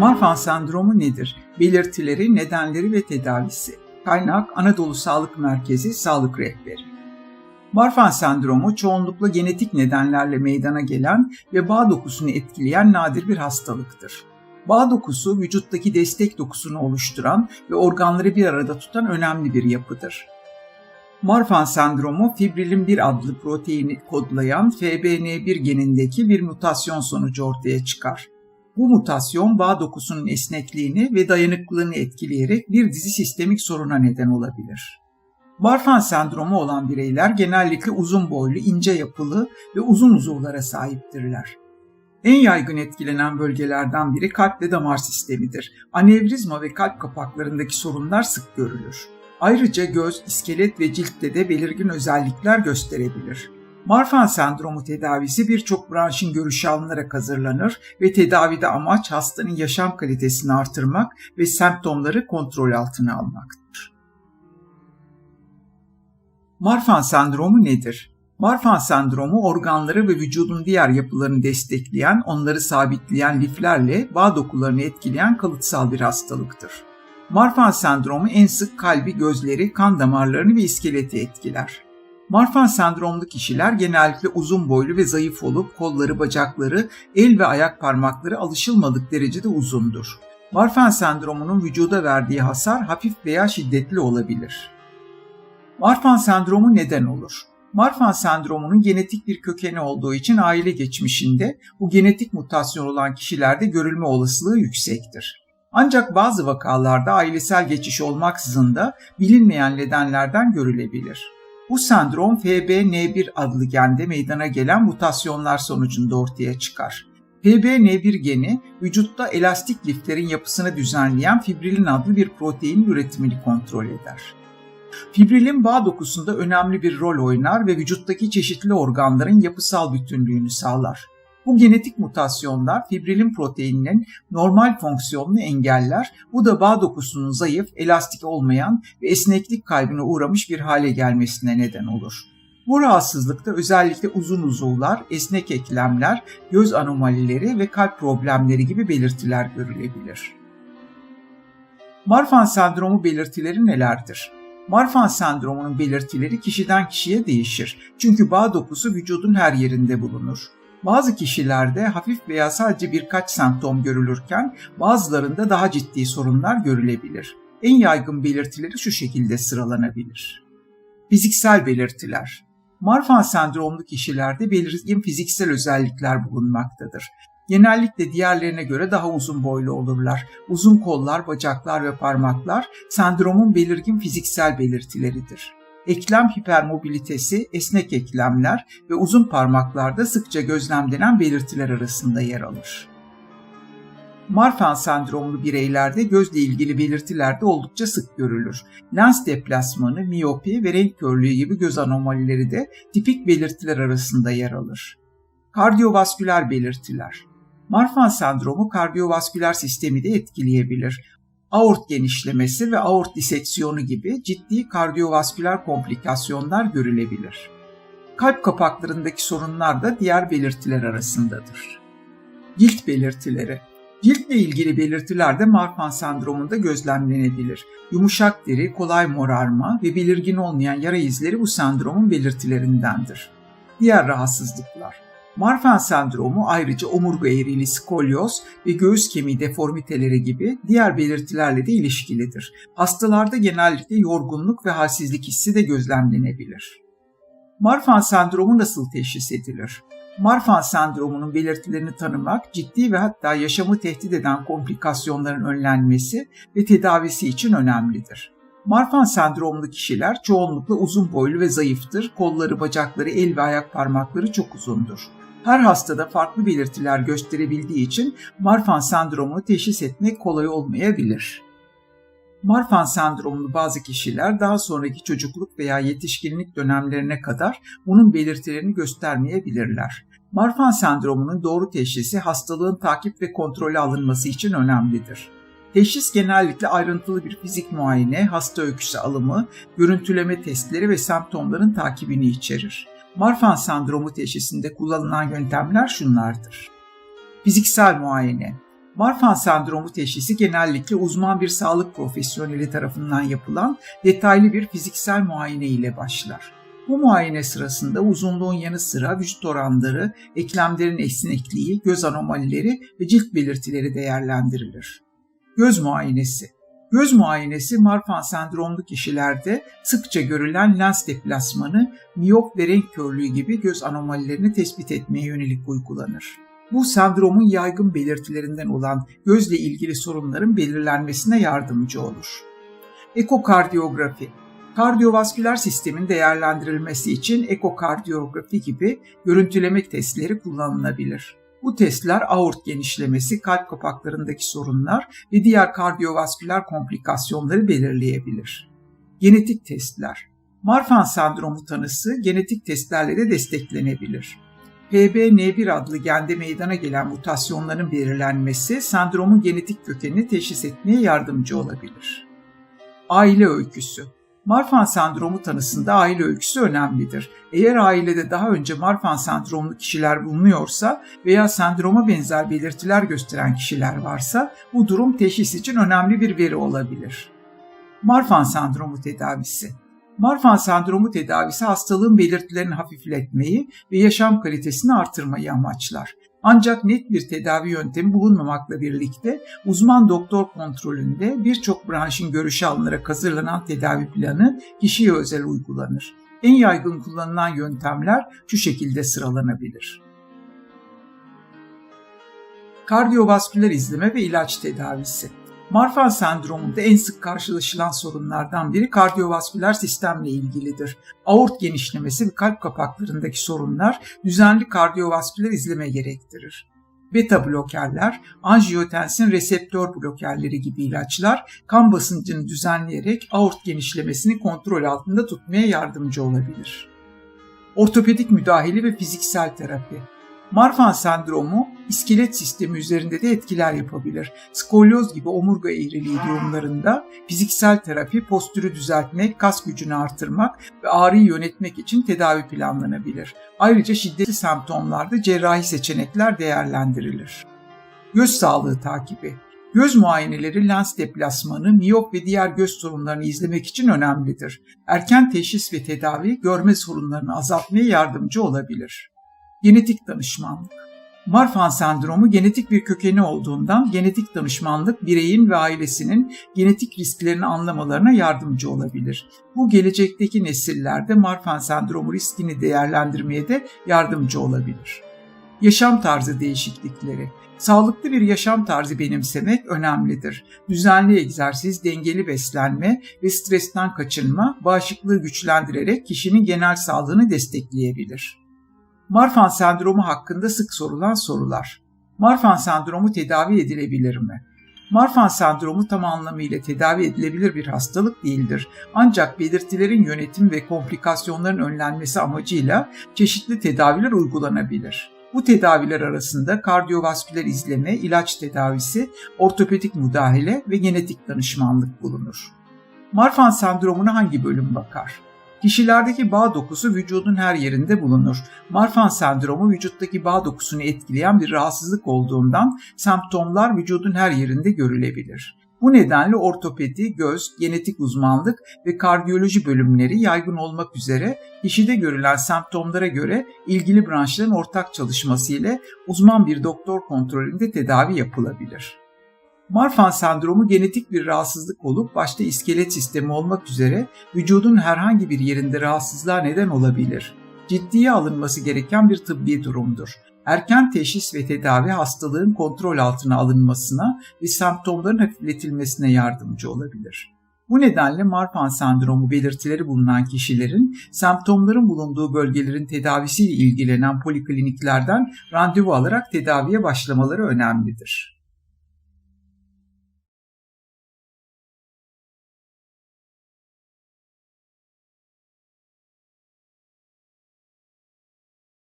Marfan sendromu nedir? Belirtileri, nedenleri ve tedavisi. Kaynak Anadolu Sağlık Merkezi Sağlık Rehberi. Marfan sendromu çoğunlukla genetik nedenlerle meydana gelen ve bağ dokusunu etkileyen nadir bir hastalıktır. Bağ dokusu vücuttaki destek dokusunu oluşturan ve organları bir arada tutan önemli bir yapıdır. Marfan sendromu fibrilin 1 adlı proteini kodlayan FBN1 genindeki bir mutasyon sonucu ortaya çıkar. Bu mutasyon bağ dokusunun esnekliğini ve dayanıklılığını etkileyerek bir dizi sistemik soruna neden olabilir. Marfan sendromu olan bireyler genellikle uzun boylu, ince yapılı ve uzun uzuvlara sahiptirler. En yaygın etkilenen bölgelerden biri kalp ve damar sistemidir. Anevrizma ve kalp kapaklarındaki sorunlar sık görülür. Ayrıca göz, iskelet ve ciltte de belirgin özellikler gösterebilir. Marfan sendromu tedavisi birçok branşın görüşü alınarak hazırlanır ve tedavide amaç hastanın yaşam kalitesini artırmak ve semptomları kontrol altına almaktır. Marfan sendromu nedir? Marfan sendromu organları ve vücudun diğer yapılarını destekleyen, onları sabitleyen liflerle bağ dokularını etkileyen kalıtsal bir hastalıktır. Marfan sendromu en sık kalbi, gözleri, kan damarlarını ve iskeleti etkiler. Marfan sendromlu kişiler genellikle uzun boylu ve zayıf olup kolları, bacakları, el ve ayak parmakları alışılmadık derecede uzundur. Marfan sendromunun vücuda verdiği hasar hafif veya şiddetli olabilir. Marfan sendromu neden olur? Marfan sendromunun genetik bir kökeni olduğu için aile geçmişinde bu genetik mutasyon olan kişilerde görülme olasılığı yüksektir. Ancak bazı vakalarda ailesel geçiş olmaksızın da bilinmeyen nedenlerden görülebilir. Bu sendrom FBN1 adlı gende meydana gelen mutasyonlar sonucunda ortaya çıkar. FBN1 geni vücutta elastik liflerin yapısını düzenleyen fibrilin adlı bir protein üretimini kontrol eder. Fibrilin bağ dokusunda önemli bir rol oynar ve vücuttaki çeşitli organların yapısal bütünlüğünü sağlar. Bu genetik mutasyonlar fibrilin proteininin normal fonksiyonunu engeller. Bu da bağ dokusunun zayıf, elastik olmayan ve esneklik kaybına uğramış bir hale gelmesine neden olur. Bu rahatsızlıkta özellikle uzun uzuvlar, esnek eklemler, göz anomalileri ve kalp problemleri gibi belirtiler görülebilir. Marfan sendromu belirtileri nelerdir? Marfan sendromunun belirtileri kişiden kişiye değişir. Çünkü bağ dokusu vücudun her yerinde bulunur. Bazı kişilerde hafif veya sadece birkaç semptom görülürken bazılarında daha ciddi sorunlar görülebilir. En yaygın belirtileri şu şekilde sıralanabilir. Fiziksel belirtiler. Marfan sendromlu kişilerde belirgin fiziksel özellikler bulunmaktadır. Genellikle diğerlerine göre daha uzun boylu olurlar. Uzun kollar, bacaklar ve parmaklar sendromun belirgin fiziksel belirtileridir. Eklem hipermobilitesi, esnek eklemler ve uzun parmaklarda sıkça gözlemlenen belirtiler arasında yer alır. Marfan sendromlu bireylerde gözle ilgili belirtiler de oldukça sık görülür. Lens deplasmanı, miyopi ve renk körlüğü gibi göz anomalileri de tipik belirtiler arasında yer alır. Kardiyovasküler belirtiler Marfan sendromu kardiyovasküler sistemi de etkileyebilir aort genişlemesi ve aort diseksiyonu gibi ciddi kardiyovasküler komplikasyonlar görülebilir. Kalp kapaklarındaki sorunlar da diğer belirtiler arasındadır. Cilt belirtileri Ciltle ilgili belirtiler de Marfan sendromunda gözlemlenebilir. Yumuşak deri, kolay morarma ve belirgin olmayan yara izleri bu sendromun belirtilerindendir. Diğer rahatsızlıklar Marfan sendromu ayrıca omurga eğriliği, skolyoz ve göğüs kemiği deformiteleri gibi diğer belirtilerle de ilişkilidir. Hastalarda genellikle yorgunluk ve halsizlik hissi de gözlemlenebilir. Marfan sendromu nasıl teşhis edilir? Marfan sendromunun belirtilerini tanımak ciddi ve hatta yaşamı tehdit eden komplikasyonların önlenmesi ve tedavisi için önemlidir. Marfan sendromlu kişiler çoğunlukla uzun boylu ve zayıftır. Kolları, bacakları, el ve ayak parmakları çok uzundur. Her hastada farklı belirtiler gösterebildiği için Marfan sendromunu teşhis etmek kolay olmayabilir. Marfan sendromlu bazı kişiler daha sonraki çocukluk veya yetişkinlik dönemlerine kadar bunun belirtilerini göstermeyebilirler. Marfan sendromunun doğru teşhisi hastalığın takip ve kontrolü alınması için önemlidir. Teşhis genellikle ayrıntılı bir fizik muayene, hasta öyküsü alımı, görüntüleme testleri ve semptomların takibini içerir. Marfan sendromu teşhisinde kullanılan yöntemler şunlardır. Fiziksel muayene. Marfan sendromu teşhisi genellikle uzman bir sağlık profesyoneli tarafından yapılan detaylı bir fiziksel muayene ile başlar. Bu muayene sırasında uzunluğun yanı sıra vücut oranları, eklemlerin esnekliği, göz anomalileri ve cilt belirtileri değerlendirilir. Göz muayenesi Göz muayenesi Marfan sendromlu kişilerde sıkça görülen lens deplasmanı, miyop ve renk körlüğü gibi göz anomalilerini tespit etmeye yönelik uygulanır. Bu sendromun yaygın belirtilerinden olan gözle ilgili sorunların belirlenmesine yardımcı olur. Ekokardiyografi Kardiyovasküler sistemin değerlendirilmesi için ekokardiyografi gibi görüntüleme testleri kullanılabilir. Bu testler aort genişlemesi, kalp kapaklarındaki sorunlar ve diğer kardiyovasküler komplikasyonları belirleyebilir. Genetik testler Marfan sendromu tanısı genetik testlerle de desteklenebilir. PBN1 adlı gende meydana gelen mutasyonların belirlenmesi sendromun genetik kökenini teşhis etmeye yardımcı olabilir. Aile öyküsü Marfan sendromu tanısında aile öyküsü önemlidir. Eğer ailede daha önce Marfan sendromlu kişiler bulunuyorsa veya sendroma benzer belirtiler gösteren kişiler varsa bu durum teşhis için önemli bir veri olabilir. Marfan sendromu tedavisi Marfan sendromu tedavisi hastalığın belirtilerini hafifletmeyi ve yaşam kalitesini artırmayı amaçlar. Ancak net bir tedavi yöntemi bulunmamakla birlikte uzman doktor kontrolünde birçok branşın görüşü alınarak hazırlanan tedavi planı kişiye özel uygulanır. En yaygın kullanılan yöntemler şu şekilde sıralanabilir. Kardiyovasküler izleme ve ilaç tedavisi. Marfan sendromunda en sık karşılaşılan sorunlardan biri kardiyovasküler sistemle ilgilidir. Aort genişlemesi ve kalp kapaklarındaki sorunlar düzenli kardiyovasküler izleme gerektirir. Beta blokerler, anjiyotensin reseptör blokerleri gibi ilaçlar kan basıncını düzenleyerek aort genişlemesini kontrol altında tutmaya yardımcı olabilir. Ortopedik müdahale ve fiziksel terapi Marfan sendromu iskelet sistemi üzerinde de etkiler yapabilir. Skolyoz gibi omurga eğriliği durumlarında fiziksel terapi postürü düzeltmek, kas gücünü artırmak ve ağrıyı yönetmek için tedavi planlanabilir. Ayrıca şiddetli semptomlarda cerrahi seçenekler değerlendirilir. Göz sağlığı takibi Göz muayeneleri lens deplasmanı, miyop ve diğer göz sorunlarını izlemek için önemlidir. Erken teşhis ve tedavi görme sorunlarını azaltmaya yardımcı olabilir. Genetik danışmanlık. Marfan sendromu genetik bir kökeni olduğundan genetik danışmanlık bireyin ve ailesinin genetik risklerini anlamalarına yardımcı olabilir. Bu gelecekteki nesillerde Marfan sendromu riskini değerlendirmeye de yardımcı olabilir. Yaşam tarzı değişiklikleri. Sağlıklı bir yaşam tarzı benimsemek önemlidir. Düzenli egzersiz, dengeli beslenme ve stresten kaçınma bağışıklığı güçlendirerek kişinin genel sağlığını destekleyebilir. Marfan sendromu hakkında sık sorulan sorular. Marfan sendromu tedavi edilebilir mi? Marfan sendromu tam anlamıyla tedavi edilebilir bir hastalık değildir. Ancak belirtilerin yönetim ve komplikasyonların önlenmesi amacıyla çeşitli tedaviler uygulanabilir. Bu tedaviler arasında kardiyovasküler izleme, ilaç tedavisi, ortopedik müdahale ve genetik danışmanlık bulunur. Marfan sendromuna hangi bölüm bakar? Kişilerdeki bağ dokusu vücudun her yerinde bulunur. Marfan sendromu vücuttaki bağ dokusunu etkileyen bir rahatsızlık olduğundan semptomlar vücudun her yerinde görülebilir. Bu nedenle ortopedi, göz, genetik uzmanlık ve kardiyoloji bölümleri yaygın olmak üzere kişide görülen semptomlara göre ilgili branşların ortak çalışması ile uzman bir doktor kontrolünde tedavi yapılabilir. Marfan sendromu genetik bir rahatsızlık olup başta iskelet sistemi olmak üzere vücudun herhangi bir yerinde rahatsızlığa neden olabilir. Ciddiye alınması gereken bir tıbbi durumdur. Erken teşhis ve tedavi hastalığın kontrol altına alınmasına ve semptomların hafifletilmesine yardımcı olabilir. Bu nedenle Marfan sendromu belirtileri bulunan kişilerin semptomların bulunduğu bölgelerin tedavisiyle ilgilenen polikliniklerden randevu alarak tedaviye başlamaları önemlidir.